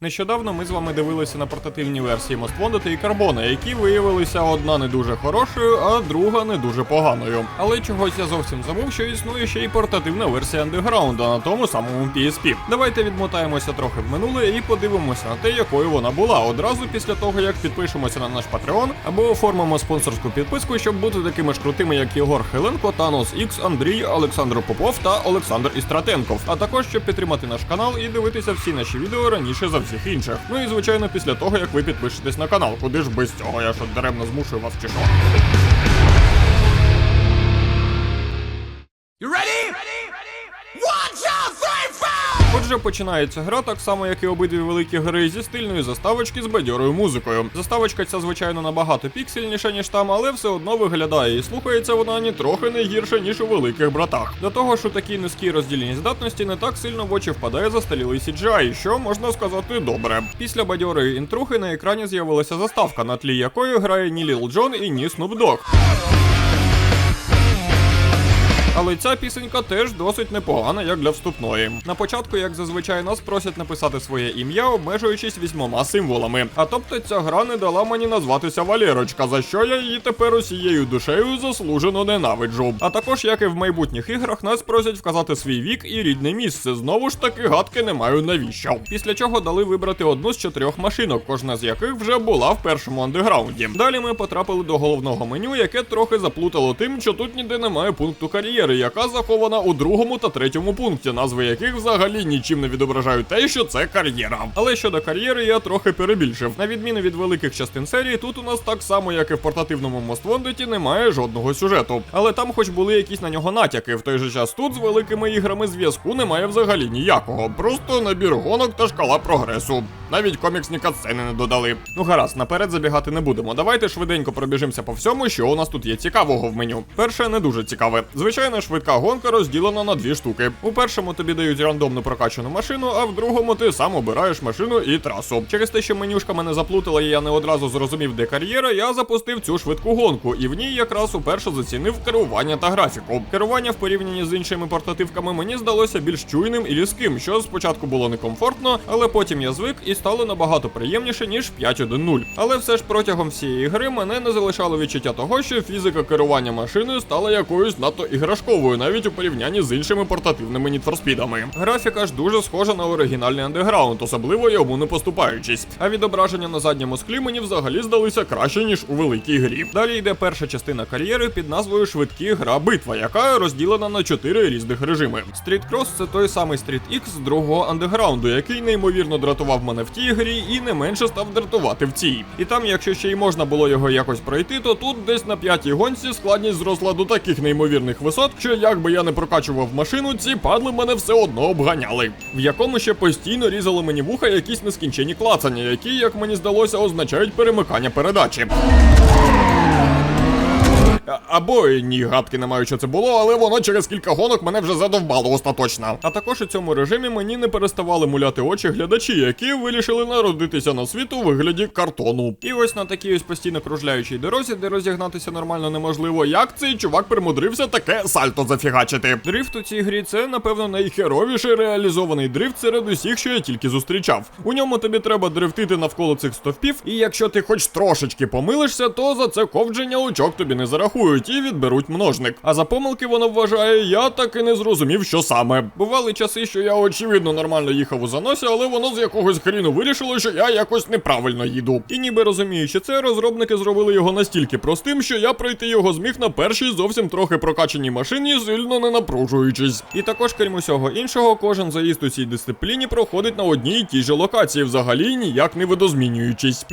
Нещодавно ми з вами дивилися на портативні версії Моствондити і Карбона, які виявилися одна не дуже хорошою, а друга не дуже поганою. Але чогось я зовсім забув, що існує ще й портативна версія андеграунда на тому самому PSP. Давайте відмотаємося трохи в минуле і подивимося на те, якою вона була одразу після того, як підпишемося на наш Patreon або оформимо спонсорську підписку, щоб бути такими ж крутими, як Єгор Хиленко, Танос Ікс, Андрій, Олександр Попов та Олександр Істратенков. А також щоб підтримати наш канал і дивитися всі наші відео раніше за всіх інших. Ну і звичайно, після того як ви підпишетесь на канал. Куди ж без цього? Я що даремно змушую вас чи що? Отже, починається гра так само, як і обидві великі гри зі стильної заставочки з бадьорою музикою. Заставочка ця, звичайно, набагато піксельніша, ніж там, але все одно виглядає і слухається вона ні трохи не гірше, ніж у великих братах. До того ж, у такій низькій роздільній здатності не так сильно в очі впадає застарілий CGI, що можна сказати добре. Після бадьорої інтрухи на екрані з'явилася заставка, на тлі якої грає ні Ліл Джон і ні Snoop Dogg. Але ця пісенька теж досить непогана, як для вступної. На початку, як зазвичай, нас просять написати своє ім'я, обмежуючись вісьмома символами. А тобто ця гра не дала мені назватися Валерочка, за що я її тепер усією душею заслужено ненавиджу. А також, як і в майбутніх іграх, нас просять вказати свій вік і рідне місце. Знову ж таки, гадки не маю навіщо. Після чого дали вибрати одну з чотирьох машинок, кожна з яких вже була в першому андеграунді. Далі ми потрапили до головного меню, яке трохи заплутало тим, що тут ніде немає пункту кар'єри, яка захована у другому та третьому пункті, назви яких взагалі нічим не відображають те, що це кар'єра. Але щодо кар'єри я трохи перебільшив. На відміну від великих частин серії, тут у нас так само, як і в портативному Моствондеті, немає жодного сюжету. Але там, хоч були якісь на нього натяки, в той же час тут з великими іграми зв'язку немає взагалі ніякого. Просто набір гонок та шкала прогресу. Навіть коміксні катсцени не додали. Ну гаразд, наперед забігати не будемо. Давайте швиденько пробіжимося по всьому, що у нас тут є цікавого в меню. Перше не дуже цікаве. Звичайно, швидка гонка розділена на дві штуки. У першому тобі дають рандомну прокачану машину, а в другому ти сам обираєш машину і трасу. Через те, що менюшка мене заплутала, і я не одразу зрозумів, де кар'єра, я запустив цю швидку гонку, і в ній якраз уперше зацінив керування та графіку. Керування в порівнянні з іншими портативками мені здалося більш чуйним і різким, що спочатку було некомфортно, але потім я звик і стало набагато приємніше, ніж 5.1.0. Але все ж протягом всієї гри мене не залишало відчуття того, що фізика керування машиною стала якоюсь надто іграшковою, навіть у порівнянні з іншими портативними Speed'ами. Графіка ж дуже схожа на оригінальний андеграунд, особливо йому не поступаючись. А відображення на задньому склі мені взагалі здалися краще, ніж у великій грі. Далі йде перша частина кар'єри під назвою Швидкі гра битва, яка розділена на чотири різних режими. Street Cross – це той самий Street X з другого андеграунду, який неймовірно дратував мене в тій грі і не менше став дратувати в цій. І там, якщо ще й можна було його якось пройти, то тут десь на п'ятій гонці складність зросла до таких неймовірних висот, що як би я не прокачував машину, ці падли мене все одно обганяли. В якому ще постійно різали мені вуха якісь нескінчені клацання, які, як мені здалося, означають перемикання передачі. Або ні, гадки не маю, що це було, але воно через кілька гонок мене вже задовбало остаточно. А також у цьому режимі мені не переставали муляти очі глядачі, які вирішили народитися на світ у вигляді картону. І ось на такій ось постійно кружляючій дорозі, де розігнатися нормально неможливо, як цей чувак примудрився таке сальто зафігачити. Дрифт у цій грі це, напевно, найхеровіший реалізований дрифт серед усіх, що я тільки зустрічав. У ньому тобі треба дрифтити навколо цих стовпів, і якщо ти хоч трошечки помилишся, то за це ковдження очок тобі не зарахують і відберуть множник. А за помилки воно вважає, я так і не зрозумів, що саме. Бували часи, що я очевидно нормально їхав у заносі, але воно з якогось хріну вирішило, що я якось неправильно їду. І ніби розуміючи це, розробники зробили його настільки простим, що я пройти його зміг на першій зовсім трохи прокачаній машині, сильно не напружуючись. І також, крім усього іншого, кожен заїзд у цій дисципліні проходить на одній і тій же локації, взагалі ніяк не видозмінюючись.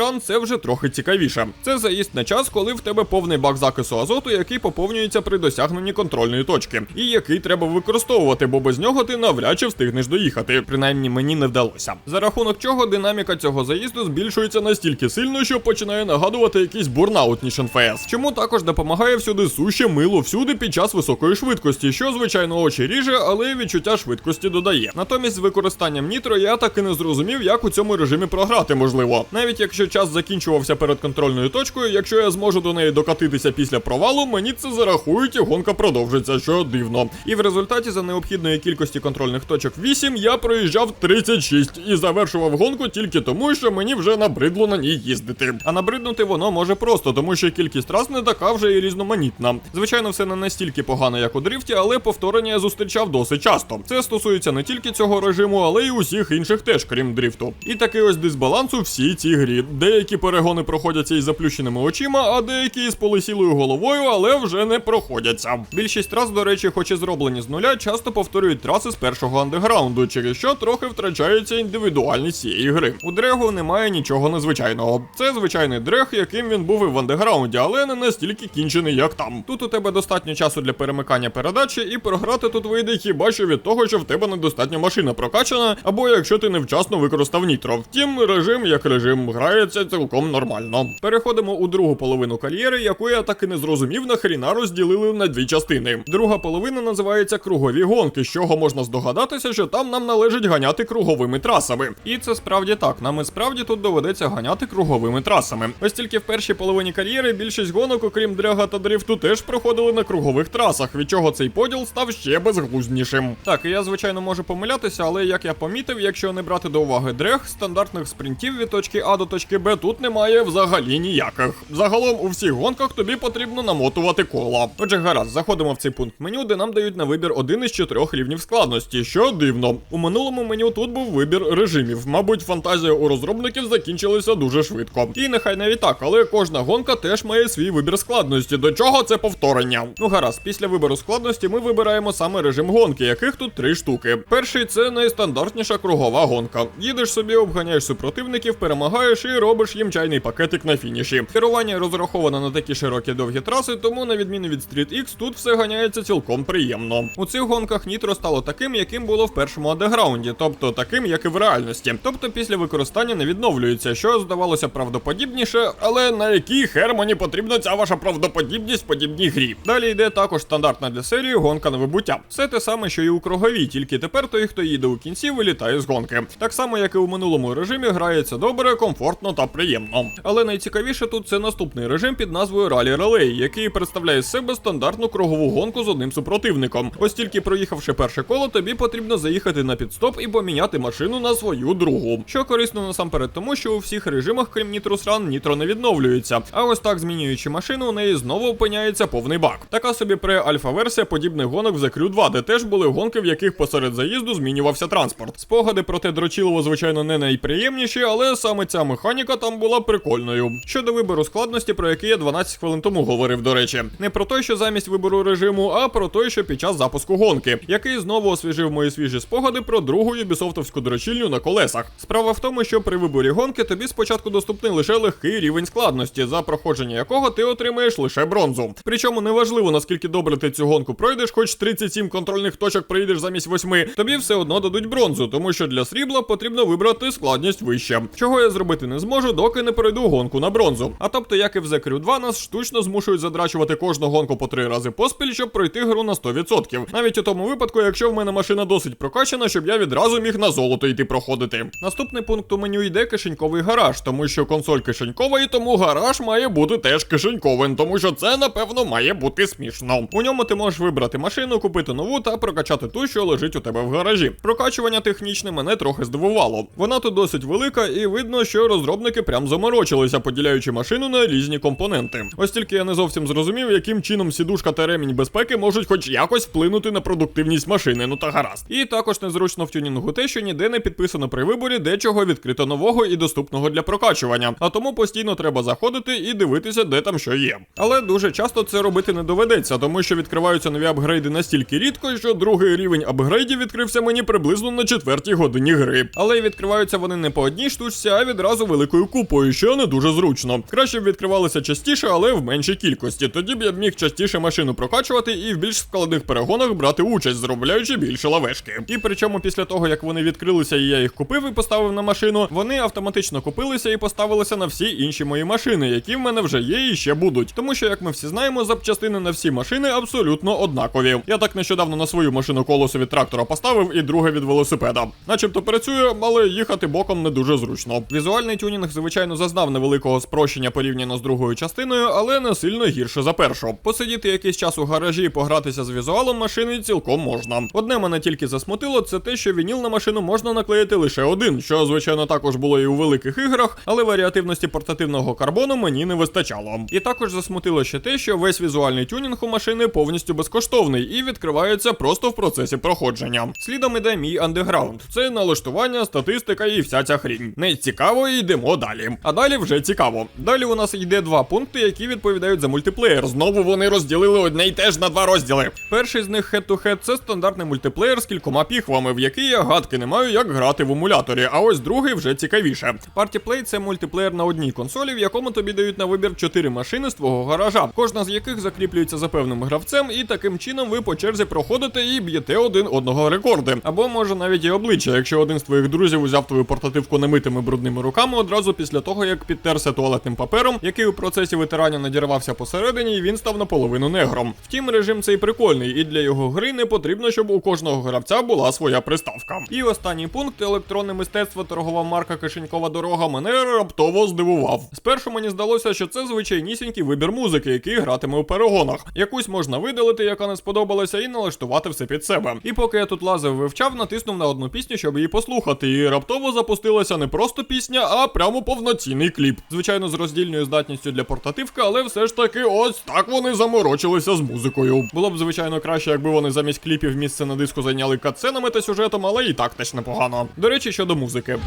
Run це вже трохи цікавіше. Це заїзд на час, коли в тебе повний бак закису азоту, який поповнюється при досягненні контрольної точки, і який треба використовувати, бо без нього ти навряд чи встигнеш доїхати. Принаймні мені не вдалося. За рахунок чого динаміка цього заїзду збільшується настільки сильно, що починає нагадувати якийсь бурнаут НФС. Чому також допомагає всюди суще мило всюди під час високої швидкості, що звичайно очі ріже, але відчуття швидкості додає. Натомість з використанням нітро я так і не зрозумів, як у цьому режимі програти можливо. Навіть якщо час закінчувався перед контрольною точкою, якщо я зможу до неї докатитися після провалу мені це зарахують і гонка продовжиться, що дивно. І в результаті за необхідної кількості контрольних точок 8 я проїжджав 36 і завершував гонку тільки тому, що мені вже набридло на ній їздити. А набриднути воно може просто, тому що кількість трас не така вже і різноманітна. Звичайно, все не настільки погано, як у дрифті, але повторення я зустрічав досить часто. Це стосується не тільки цього режиму, але й усіх інших теж, крім дрифту. І такий ось дисбаланс у всій цій грі. Деякі перегони проходяться із заплющеними очима, а деякі із полисілою головою, але вже не проходяться. Більшість трас, до речі, хоч і зроблені з нуля, часто повторюють траси з першого андеграунду, через що трохи втрачається індивідуальність цієї гри. У дрегу немає нічого незвичайного. Це звичайний дрег, яким він був і в андеграунді, але не настільки кінчений, як там. Тут у тебе достатньо часу для перемикання передачі, і програти тут вийде хіба що від того, що в тебе недостатньо машина прокачана, або якщо ти невчасно використав нітро. Втім, режим як режим грається цілком нормально. Переходимо у другу половину кар'єри, яку я так і не зрозумів, нахріна розділили на дві частини. Друга половина називається кругові гонки, з чого можна здогадатися, що там нам належить ганяти круговими трасами. І це справді так. Нам і справді тут доведеться ганяти круговими трасами. Ось тільки в першій половині кар'єри більшість гонок, окрім дряга та дрифту, теж проходили на кругових трасах, від чого цей поділ став ще безглузднішим. Так, і я звичайно можу помилятися, але як я помітив, якщо не брати до уваги дрег, стандартних спринтів від точки А до точки Б тут немає взагалі ніяких. Загалом у всіх гонках тобі потрібно намотувати кола. Отже, гаразд, заходимо в цей пункт меню, де нам дають на вибір один із чотирьох рівнів складності, що дивно. У минулому меню тут був вибір режимів. Мабуть, фантазія у розробників закінчилася дуже швидко. І нехай навіть так, але кожна гонка теж має свій вибір складності. До чого це повторення? Ну гаразд, після вибору складності ми вибираємо саме режим гонки, яких тут три штуки. Перший це найстандартніша кругова гонка. Їдеш собі, обганяєш супротивників, перемагаєш і робиш їм чайний пакетик на фініші. Керування розраховане на такі широкі довгі траси, тому на відміну від Street X, тут все ганяється цілком приємно. У цих гонках нітро стало таким, яким було в першому андеграунді, тобто таким, як і в реальності. Тобто після використання не відновлюється, що здавалося правдоподібніше, але на який хер мені потрібна ця ваша правдоподібність в подібній грі. Далі йде також стандартна для серії гонка на вибуття. Все те саме, що і у круговій, тільки тепер той, хто їде у кінці, вилітає з гонки. Так само, як і у минулому режимі, грається добре, комфортно та приємно. Але найцікавіше тут це наступний режим під назвою Rally Relay, який представляє з себе стандартну кругову гонку з одним супротивником. Ось тільки проїхавши перше коло, тобі потрібно заїхати на підстоп і поміняти машину на свою другу. Що корисно насамперед тому, що у всіх режимах, крім Run, нітро не відновлюється. А ось так змінюючи машину, у неї знову опиняється повний бак. Така собі пре-альфа-версія подібних гонок в The Crew 2, де теж були гонки, в яких посеред заїзду змінювався транспорт. Спогади про те дрочилово, звичайно, не найприємніші, але саме ця механіка там була прикольною. Щодо вибору складності, про який я 12 хвилин тому говорив, до речі, не про той, що замість вибору режиму, а про той, що під час запуску гонки, який знову освіжив мої свіжі спогади про другу юбісофтовську дрочільню на колесах. Справа в тому, що при виборі гонки тобі спочатку доступний лише легкий рівень складності, за проходження якого ти отримаєш лише бронзу. Причому неважливо наскільки добре ти цю гонку пройдеш, хоч 37 контрольних точок проїдеш замість 8, тобі все одно дадуть бронзу, тому що для срібла потрібно вибрати складність вище. Чого я зробити не зможу, доки не пройду гонку на бронзу. А тобто, як і в The Crew 2, нас штучно змушують задрачувати кожну гонку по три рази поспіль, щоб пройти гру на 100%. Навіть у тому випадку, якщо в мене машина досить прокачана, щоб я відразу міг на золото йти проходити. Наступний пункт у меню йде кишеньковий гараж, тому що консоль кишенькова, і тому гараж має бути теж кишеньковим, тому що це напевно має бути смішно. У ньому ти можеш вибрати машину, купити нову та прокачати ту, що лежить у тебе в гаражі. Прокачування технічне мене трохи здивувало. Вона тут досить велика, і видно, що розробники прям заморочилися, поділяючи машину на різні компоненти. Ось тільки я не зовсім зрозумів, яким чином сідушка та ремінь безпеки можуть хоч якось вплинути на продуктивність машини. Ну та гаразд. І також незручно в тюнінгу те, що ніде не підписано при виборі дечого відкрито нового і доступного для прокачування. А тому постійно треба заходити і дивитися, де там що є. Але дуже часто це робити не доведеться, тому що відкриваються нові апгрейди настільки рідко, що другий рівень апгрейдів відкрився мені приблизно на четвертій годині гри. Але й відкриваються вони не по одній штучці, а відразу великою купою, що не дуже зручно. Краще б відкривалися частіше, але в меншій кількості. Тоді б я б міг частіше машину прокачувати і в більш складних перегонах брати участь, заробляючи більше лавешки. І причому після того, як вони відкрилися і я їх купив і поставив на машину, вони автоматично купилися і поставилися на всі інші мої машини, які в мене вже є і ще будуть. Тому що, як ми всі знаємо, запчастини на всі машини абсолютно однакові. Я так нещодавно на свою машину колесо від трактора поставив і друге від велосипеда. Начебто працює, але їхати боком не дуже зручно. Візуальний тюнінг, звичайно, зазнав невеликого спрощення порівняно з другою частиною, але не сильно гірше за першу. Посидіти якийсь час у гаражі і погратися з візуалом машини цілком можна. Одне мене тільки засмутило, це те, що вініл на машину можна наклеїти лише один, що звичайно також було і у великих іграх, але варіативності портативного карбону мені не вистачало. І також засмутило ще те, що весь візуальний тюнінг у машини повністю безкоштовний і відкривається просто в процесі проходження. Слідом іде мій андеграунд. Це налаштування, статистика і вся ця хрінь. Не цікаво, йдемо далі. А далі вже цікаво. Далі у нас йде два пункти, які відповідають за мультиплеєр. Знову вони розділили одне й те ж на два розділи. Перший з них head-to-head – це стандартний мультиплеєр з кількома піхвами, в який я гадки не маю, як грати в емуляторі. А ось другий вже цікавіше. Play – це мультиплеєр на одній консолі, в якому тобі дають на вибір чотири машини з твого гаража, кожна з яких закріплюється за певним гравцем, і таким чином ви по черзі проходите і б'єте один одного рекорди. Або може навіть і обличчя, якщо один з твоїх друзів узяв твою портативку немитими брудними руками одразу після того, як підтерся туалетним папером, який у процесі витирання надірвався посередині, і він став наполовину негром. Втім, режим цей прикольний, і для його гри не потрібно, щоб у кожного гравця була своя приставка. І останній пункт електронне мистецтво торгова марка Кишенькова дорога мене раптово здивував. Спершу мені здалося, що це звичайнісінький вибір музики, який гратиме у перегонах. Якусь можна видалити, яка не сподобалася, і налаштувати все під себе. І поки я тут лазив вивчав, натиснув на одну пісню, щоб її послухати. І раптово запустилася не просто пісня, а прямо повноцінний кліп. Звичайно, з роздільною здатністю для портативки, але все ж таки, ось так вони заморочилися з музикою. Було б звичайно краще, якби вони замість кліпів місце на диску зайняли катсценами та сюжетом, але і так теж непогано. До речі, щодо музики.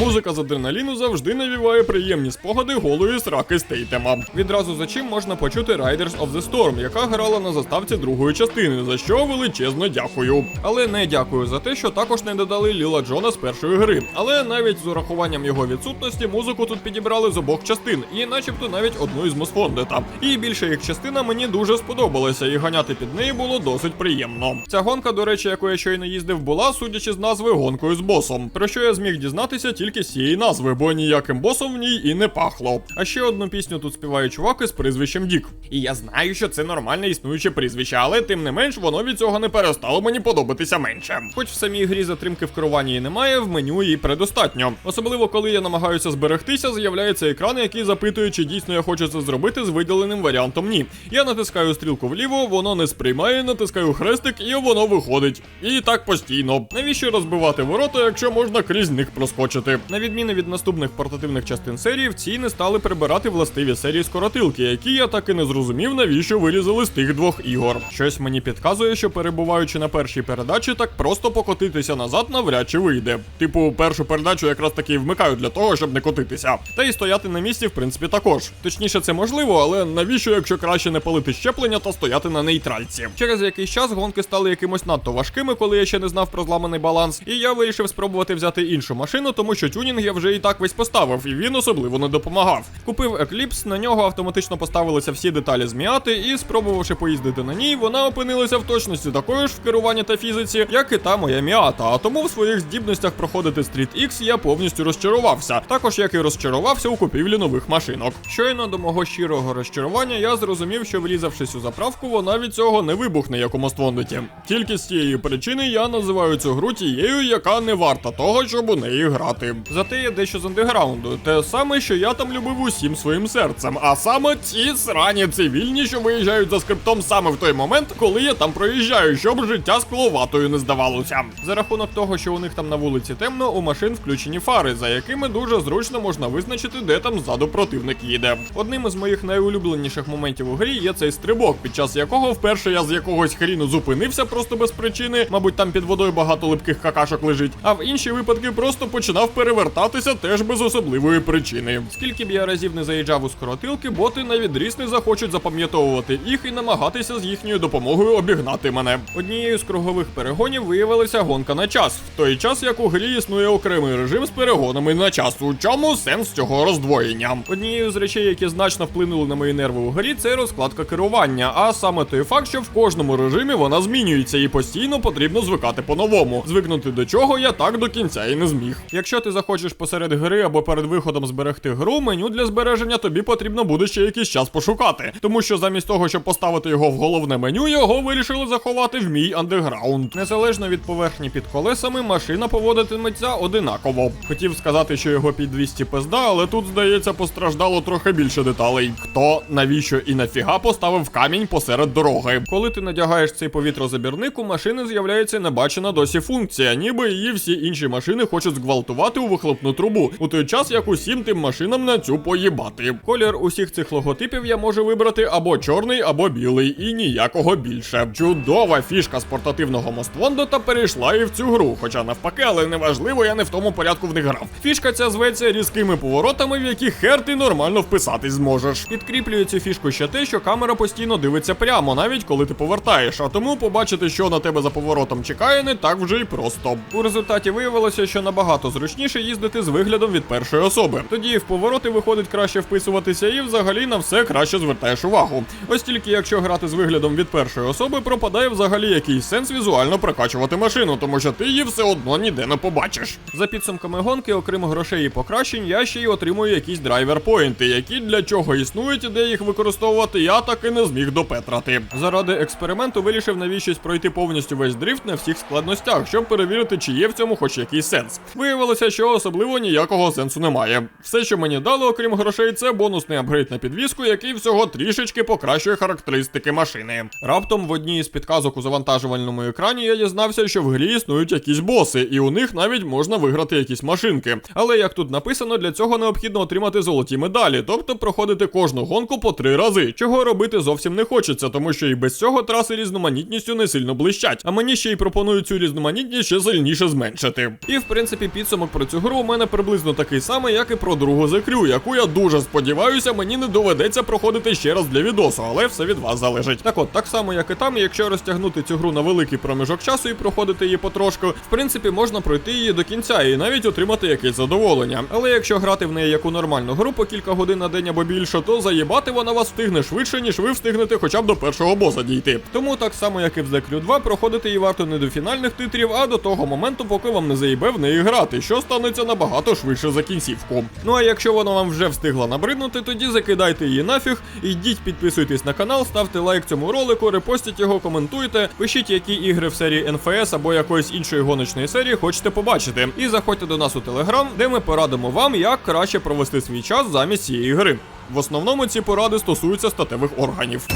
Музика з адреналіну завжди навіває приємні спогади голої сраки Стейтема. Відразу за чим можна почути Riders of the Storm, яка грала на заставці другої частини, за що величезно дякую. Але не дякую за те, що також не додали Ліла Джона з першої гри. Але навіть з урахуванням його відсутності музику тут підібрали з обох частин, і начебто навіть одну із Мосфондета. І більша їх частина мені дуже сподобалася, і ганяти під неї було досить приємно. Ця гонка, до речі, яку я щойно їздив, була, судячи з назви, гонкою з босом. Про що я зміг дізнатися тільки з цієї назви, бо ніяким босом в ній і не пахло. А ще одну пісню тут співає чувак із прізвищем Дік. І я знаю, що це нормальне існуюче прізвище, але тим не менш воно від цього не перестало мені подобатися менше. Хоч в самій грі затримки в керуванні і немає, в меню її предостатньо. Особливо коли я намагаюся зберегтися, з'являється екран, який запитує, чи дійсно я хочу це зробити з виділеним варіантом ні. Я натискаю стрілку вліво, воно не сприймає, натискаю хрестик і воно виходить. І так постійно. Навіщо розбивати ворота, якщо можна крізь них проскочити? На відміну від наступних портативних частин серії, в цій не стали прибирати властиві серії скоротилки, які я так і не зрозумів, навіщо вирізали з тих двох ігор. Щось мені підказує, що перебуваючи на першій передачі, так просто покотитися назад навряд чи вийде. Типу, першу передачу якраз таки вмикають для того, щоб не котитися. Та й стояти на місці, в принципі, також. Точніше, це можливо, але навіщо, якщо краще не палити щеплення та стояти на нейтральці? Через якийсь час гонки стали якимось надто важкими, коли я ще не знав про зламаний баланс, і я вирішив спробувати взяти іншу машину, тому що тюнінг я вже і так весь поставив, і він особливо не допомагав. Купив Eclipse, на нього автоматично поставилися всі деталі зміати, і спробувавши поїздити на ній, вона опинилася в точності такої ж в керуванні та фізиці, як і та моя міата. А тому в своїх здібностях проходити Street X я повністю розчарувався. Також як і розчарувався у купівлі нових машинок. Щойно до мого щирого розчарування я зрозумів, що влізавшись у заправку, вона від цього не вибухне, як у Моствондеті. Тільки з цієї причини я називаю цю гру тією, яка не варта того, щоб у неї грати. Зате є дещо з андеграунду, те саме, що я там любив усім своїм серцем, а саме ті срані цивільні, що виїжджають за скриптом саме в той момент, коли я там проїжджаю, щоб життя скловатою не здавалося. За рахунок того, що у них там на вулиці темно, у машин включені фари, за якими дуже зручно можна визначити, де там ззаду противник їде. Одним із моїх найулюбленіших моментів у грі є цей стрибок, під час якого вперше я з якогось хріну зупинився просто без причини, мабуть, там під водою багато липких какашок лежить, а в інші випадки просто починав перевертатися теж без особливої причини. Скільки б я разів не заїжджав у скоротилки, боти на відріз не захочуть запам'ятовувати їх і намагатися з їхньою допомогою обігнати мене. Однією з кругових перегонів виявилася гонка на час, в той час як у грі існує окремий режим з перегонами на час. У чому сенс цього роздвоєння? Однією з речей, які значно вплинули на мої нерви у грі, це розкладка керування. А саме той факт, що в кожному режимі вона змінюється і постійно потрібно звикати по-новому. Звикнути до чого я так до кінця і не зміг. Якщо ти захочеш посеред гри або перед виходом зберегти гру, меню для збереження тобі потрібно буде ще якийсь час пошукати. Тому що замість того, щоб поставити його в головне меню, його вирішили заховати в мій андеграунд. Незалежно від поверхні під колесами, машина поводитиметься одинаково. Хотів сказати, що його під 200 пизда, але тут, здається, постраждало трохи більше деталей. Хто, навіщо і нафіга поставив камінь посеред дороги? Коли ти надягаєш цей повітрозабірник, у машини з'являється небачена досі функція, ніби її всі інші машини хочуть зґвалтувати у вихлопну трубу, у той час як усім тим машинам на цю поїбати. Колір усіх цих логотипів я можу вибрати або чорний, або білий, і ніякого більше. Чудова фішка з портативного Моствондота перейшла і в цю гру, хоча навпаки, але неважливо, я не в тому порядку в них грав. Фішка ця зветься різкими поворотами, в які хер ти нормально вписатись зможеш. Підкріплює цю фішку ще те, що камера постійно дивиться прямо, навіть коли ти повертаєш, а тому побачити, що на тебе за поворотом чекає, не так вже й просто. У результаті виявилося, що набагато зручніше їздити з виглядом від першої особи. Тоді в повороти виходить краще вписуватися, і взагалі на все краще звертаєш увагу. Ось тільки якщо грати з виглядом від першої особи, пропадає взагалі якийсь сенс візуально прокачувати машину, тому що ти її все одно ніде не побачиш. За підсумками гонки, окрім грошей і покращень, я ще й отримую якісь драйвер-поінти, які для чого існують і де їх використовувати, я так і не зміг допетрати. Заради експерименту вирішив навіщось пройти повністю весь дрифт на всіх складностях, щоб перевірити, чи є в цьому хоч якийсь сенс. Виявилося, що особливо ніякого сенсу немає. Все, що мені дали, окрім грошей, це бонусний апгрейд на підвіску, який всього трішечки покращує характеристики машини. Раптом в одній із підказок у завантажувальному екрані я дізнався, що в грі існують якісь боси, і у них навіть можна виграти якісь машинки. Але як тут написано, для цього необхідно отримати золоті медалі, тобто проходити кожну гонку по три рази, чого робити зовсім не хочеться, тому що і без цього траси різноманітністю не сильно блищать. А мені ще й пропонують цю різноманітність ще сильніше зменшити. І в принципі підсумок про цю гру у мене приблизно такий самий, як і про другу Crew, яку я дуже сподіваюся, мені не доведеться проходити ще раз для відосу, але все від вас залежить. Так от, так само як і там, якщо розтягнути цю гру на великий проміжок часу і проходити її потрошку, в принципі можна пройти її до кінця і навіть отримати якесь задоволення. Але якщо грати в неї як у нормальну гру по кілька годин на день або більше, то заїбати вона вас встигне швидше, ніж ви встигнете хоча б до першого боса дійти. Тому так само, як і в Crew 2, проходити її варто не до фінальних титрів, а до того моменту, поки вам не заїбе в неї грати, що станеться набагато швидше за кінцівку. Ну а якщо вона вам вже встигла набриднути, тоді закидайте її нафіг, йдіть, підписуйтесь на канал, ставте лайк цьому ролику, репостіть його, коментуйте, пишіть, які ігри в серії НФС або якоїсь іншої гоночної серії хочете побачити. І заходьте до нас у телеграм, де ми порадимо вам, як краще провести свій час замість цієї гри. В основному ці поради стосуються статевих органів.